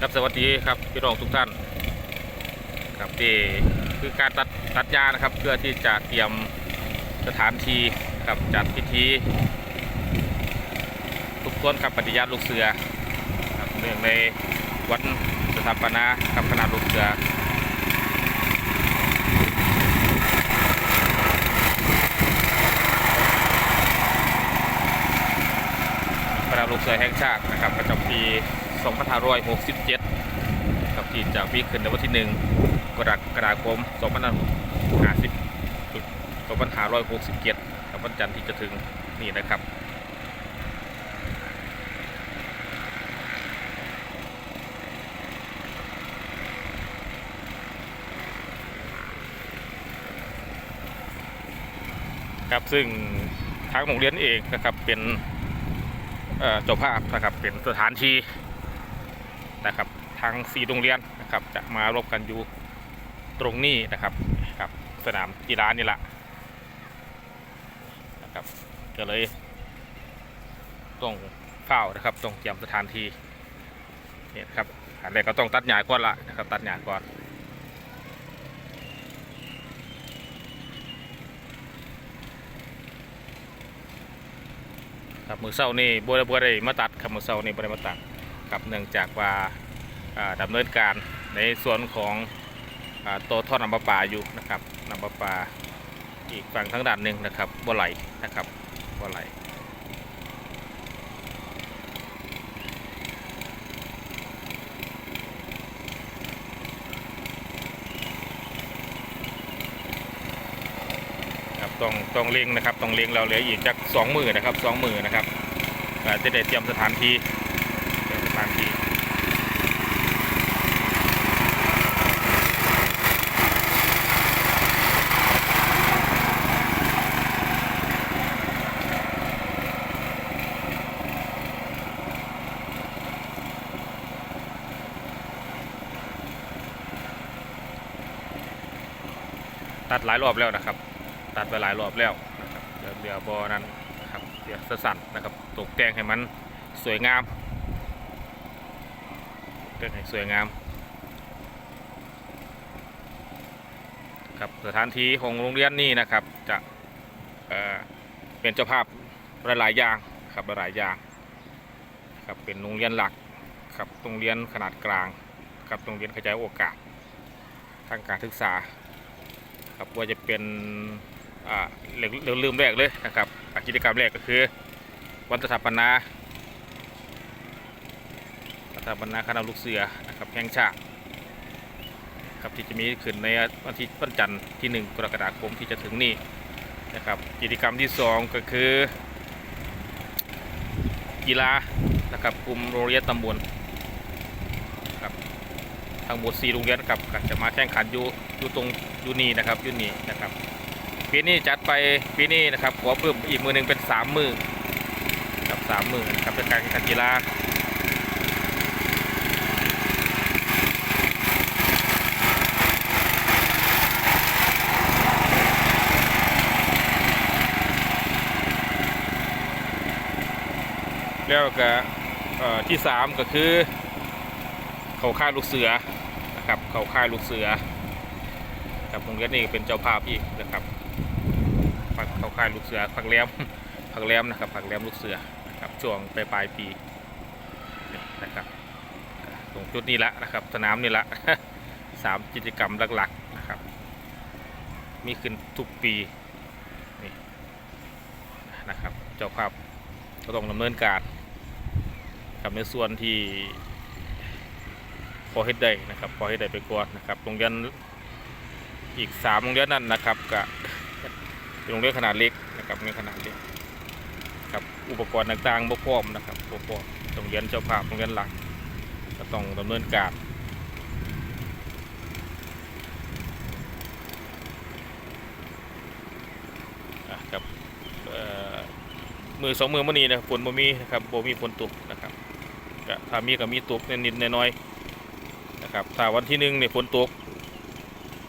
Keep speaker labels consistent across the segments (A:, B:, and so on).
A: ครับสวัสดีครับพี่น้องทุกท่านครับนี่คือการตัดตัดหญ้านะครับ เพื่อที่จะเตรียมสถานที่ครับจัดพิธีทุกต้นครับปฏิญาณลูกเสือครับเนื่องในวันสถาปนาครับคณะลูกเสือคณะลูกเสือแห่งชาตินะครับประจำปี 2567ครับที่จะมีขึ้นในวันที่ 1 กรกฎาคม 2550 2567ครับวันจันทร์ที่จะถึงนี่นะครับครับซึ่งทางโรงเรียนเองนะครับเป็นเจ้าภาพนะครับเป็นสถานที่ นะครับทางสีโรงเรียนนะครับ จะมารบกันอยู่ตรงนี้นะครับครับ สนามกีฬานี่แหละนะครับก็เลยต้องเฝ้านะครับต้องเตรียมสถานที่เนี่ยครับอันแรกก็ต้องตัดหญ้าก่อนละนะครับ ตัดหญ้าก่อนครับมือเศร้านี่บัวบัวได้มาตัดครับมือเศร้านี่บัได้มาตัด ครับเนื่องจากว่าอ่าดำเนินการในส่วนของอตัวท่อน้ำประปาอยู่นะครับน้ำประปาอีกฝั่งทั้งด้านหนึ่งนะครับบัวไหลนะครับบัวไหลครับต้องต้องเล็งนะครับต้องเล็งเราเหลืออีกจากสองมือนะครับสองมือนะครับจะได้เตรียมสถานที่ มาทีตัดหลายรอบแล้วนะครับ ตัดไปหลายรอบแล้วนะครับเดี๋ยวเดี๋ยวบอนั้นนะครับเดี๋ยวสั่นนะครับ ตกแต่งให้มันสวยงาม ตกแต่งให้สวยงาม ครับสถานที่ของโรงเรียนนี่นะครับจะเเป็นเจ้าภาพหลายๆอย่างครับหลายๆอย่างครับเป็นโรงเรียนหลักครับโรงเรียนขนาดกลางครับโรงเรียนขยายโอกาสทางการศึกษาครับว่าจะเป็นอ่าเรื่องลืมแรกเลยนะครับกิจกรรมแรกก็คือวันสถาปนา ถาปนาคณะลูกเสือนะครับแห่งชาติครับที่จะมีขึ้นในวันที่วันจันทร์ที่ 1 กรกฎาคมที่จะถึงนี้นะครับกิจกรรมที่ 2 ก็คือ กีฬานะครับกลุ่มโรงเรียนตำบลครับทั้งหมด4โรงเรียนครับจะมาแข่งขันอยู่อยู่ตรงอยู่นี่นะครับอยู่นี่นะครับปีนี้จัดไปปีนี้นะครับขอเพิ่มอีกมือหนึ่งเป็นสามมือกับสามมือนะครับเป็นการแข่งขันกีฬา ก็เอ่อที่สามก็คือเขาค่ายลูกเสือนะครับเขาค่ายลูกเสือครับโรงเรียนนี่เป็นเจ้าภาพอีกนะครับผักเขาค่ายลูกเสือผักแหลมผักแหลมนะครับผักแหลมลูกเสือนะครับช่วงปลายปลายปีนี่นะครับตรงจุดนี้ละนะครับสนามนี่ละสามกิจกรรมหลักๆนะครับ มีขึ้นทุกปีนี่นะครับเจ้าภาพก็ต้องดำเนินการ กับในส่วนที่พอเฮ็ดได้นะครับพอเฮ็ดได้ไปก่อนนะครับโรงเรียนอีกสามโรงเรียนนั่นนะครับก็เป็นโรงเรียนขนาดเล็กนะครับโรงเรียนขนาดเล็กครับอุปกรณ์ต่างๆบ่พร้อมนะครับบ่พร้อมโรงเรียนเจ้าภาพโรงเรียนหลักก็ต้องดำเนินการอะครับมือสองมือมื่อนี้นะฝนบ่มีนะครับบ่มีฝนตกนะครับก็ ถ้ามีก็มีตกนิดๆน้อยๆนะครับถ้าวันที่หนึ่งเนี่ยฝนตก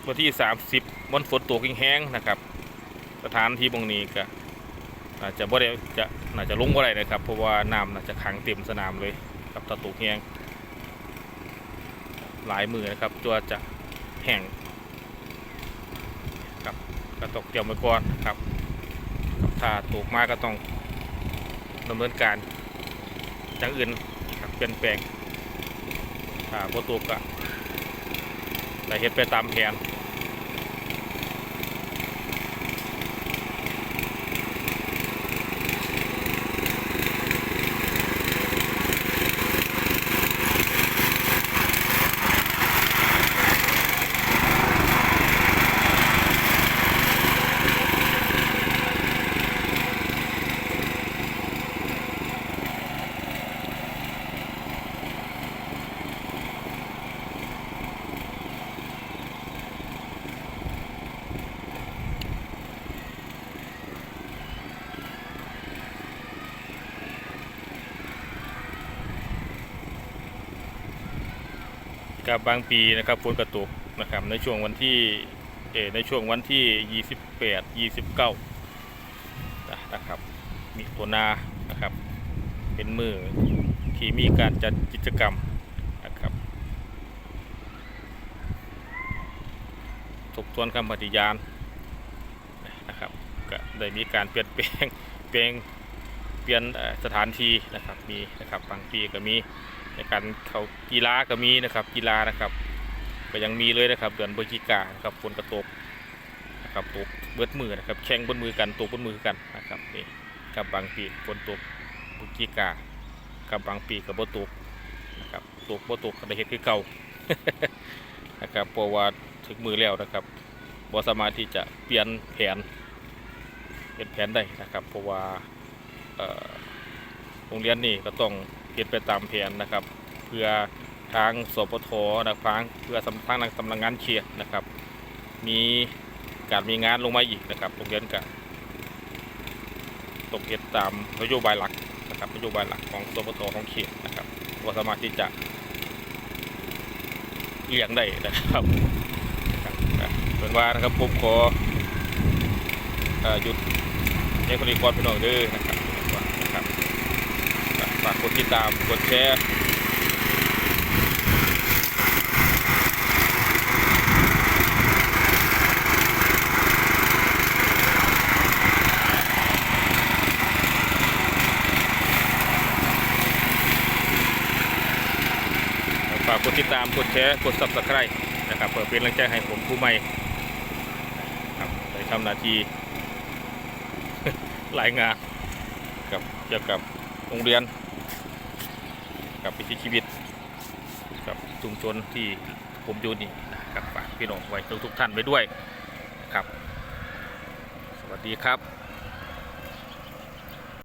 A: วันที่30มันฝนตกแห้งๆนะครับ สถานที่ตรงนี้ก็อาจจะบ่ได้จะน่าจจะลงบ่ได้นะครับ เพราะว่าน้ำน่าจจะขังเต็มสนามเลยกับตะตุกแห้งหลายมือนะครับตัวจะแห้งครับก็ตกเกี่ยวไว้ก่อนครับครับถ้าตกมากก็ต้องดำเนินการอย่างอื่น เปลี่ยนแปลงถ้าบ่ตกก็แต่เฮ็ดไปตามแผน กับบางปีนะครับฝนกระตกนะครับในช่วงวันที่เอในช่วงวันที่ 28 29นะนะครับมีตัวนานะครับ เป็นมือที่มีการจัดกิจกรรมนะครับทบทวนคำปฏิญาณนะครับก็ได้มีการเปลี่ยนแปลงเปลี่ยนเปลี่ยนสถานที่นะครับมีนะครับบางปีก็มี ในการเขากีฬาก็มีนะครับ กีฬานะครับ ก็ยังมีเลยนะครับ เดือนพฤศจิกานะครับฝนกระตกนะครับตกเบิดมือนะครับ แข่งบนมือกันตกบนมือกันนะครับนี่กับบางปีฝนตกพฤศจิกากับบางปีกับบ่ตกนะครับตกบ่ตกก็ได้เฮ็ดคือเก่านะครับเพราะว่าถึงมือแล้วนะครับบ่สามารถที่จะเปลี่ยนแผนเปลี่ยนแผนได้นะครับ เพราะว่าโรงเรียนนี่ก็ต้อง เฮ็ดไปตามแผนนะครับ เพื่อทางสปทนะครับเพื่อสำทางสำนักงานเขตนะครับ มีการมีงานลงมาอีกนะครับโรงเรียนก็ต้องเฮ็ดตามนโยบายหลักนะครับนโยบายหลักของสปทของเขตนะครับว่าสามารถที่จะเลี้ยงได้นะครับนะครับอะเป็นว่านะครับผมขอหยุดในคนนี้ก่อนพี่น้องด้อนะครับนะครับากกดติดตาม กดแชร์ฝากกดติดตาม กดแชร์ กด subscribe นะครับเพื่อเป็นกำลังใจให้ผมผู้ใหม่ครับได้ทำหน้าที่รายงานกับเกี่ยวกับโรงเรียน กับวิถีชีวิตกับชุมชนที่ผมอยู่นี่นะครับฝากพี่น้องไว้ทุกท่านไว้ด้วยนะครับ สวัสดีครับ